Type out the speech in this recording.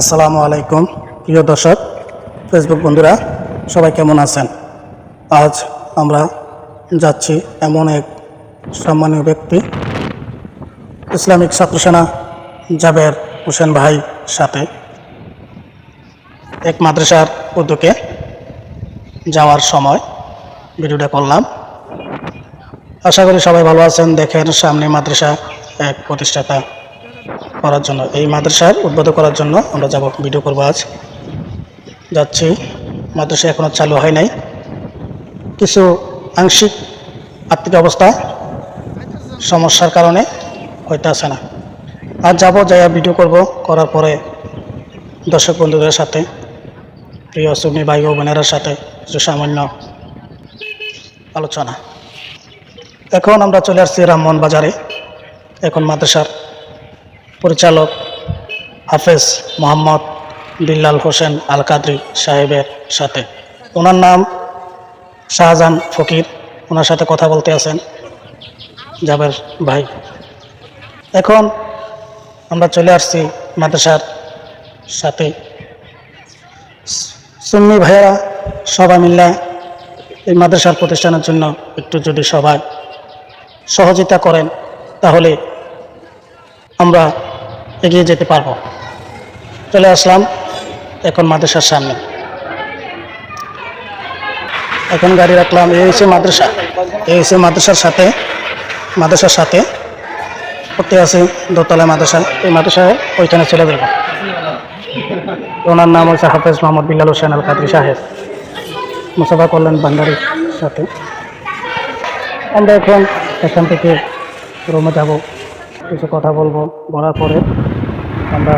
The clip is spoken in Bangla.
আসসালামু আলাইকুম। প্রিয় দর্শক ফেসবুক বন্ধুরা, সবাই কেমন আছেন? আজ আমরা যাচ্ছি এমন এক সম্মানীয় ব্যক্তি, ইসলামিক ছাত্রসেনা জাবের হোসেন ভাই সাথে, এক মাদ্রাসার উদ্যোগে যাওয়ার সময় ভিডিওটা করলাম। আশা করি সবাই ভালো আছেন। দেখেন সামনে মাদ্রাসা এক প্রতিষ্ঠাতা করার জন্য, এই মাদ্রাসার উদ্বোধন করার জন্য আমরা যাব। ভিডিও করব আজ। যাচ্ছি। মাদ্রাসা এখনও চালু হয় নাই। কিছু আংশিক আর্থিক অবস্থা সমস্যার কারণে হইতে আসে না। আর যাব যাই ভিডিও করব। করার পরে দর্শক বন্ধুদের সাথে, প্রিয় সুমি ভাই ও বোনেরার সাথে কিছু সামান্য আলোচনা। এখন আমরা চলে আসছি রামমোহন বাজারে। এখন মাদ্রাসার পরিচালক হাফেজ মোহাম্মদ বিল্লাল হোসেন আল কাদরি সাহেবের সাথে। ওনার নাম শাহজাহান ফকির। ওনার সাথে কথা বলতে আছেন জাবের ভাই। এখন আমরা চলে আসছি মাদ্রাসার সাথে। সুন্নি ভাইয়েরা সবাই মিলে এই মাদ্রাসার প্রতিষ্ঠানের জন্য একটু যদি সবাই সহযোগিতা করেন, তাহলে আমরা এগিয়ে যেতে পারব। চলে আসলাম এখন মাদ্রাসার সামনে। এখন গাড়ি রাখলাম এই হচ্ছে মাদ্রাসা। হচ্ছে মাদ্রাসার সাথে মাদ্রাসার সাথে করতে আছে দোতলা মাদ্রাসা। এই মাদ্রাসায় ওইখানে চলে যাব। ওনার নাম হচ্ছে হাফেজ মোহাম্মদ বিল্লাল হোসেন আল কাদরি সাহেব। মুসাফা করলেন ভান্ডারির সাথে। আমরা এখন এখান থেকে রুমে যাব। কিছু কথা বলব বলার পরে আমরা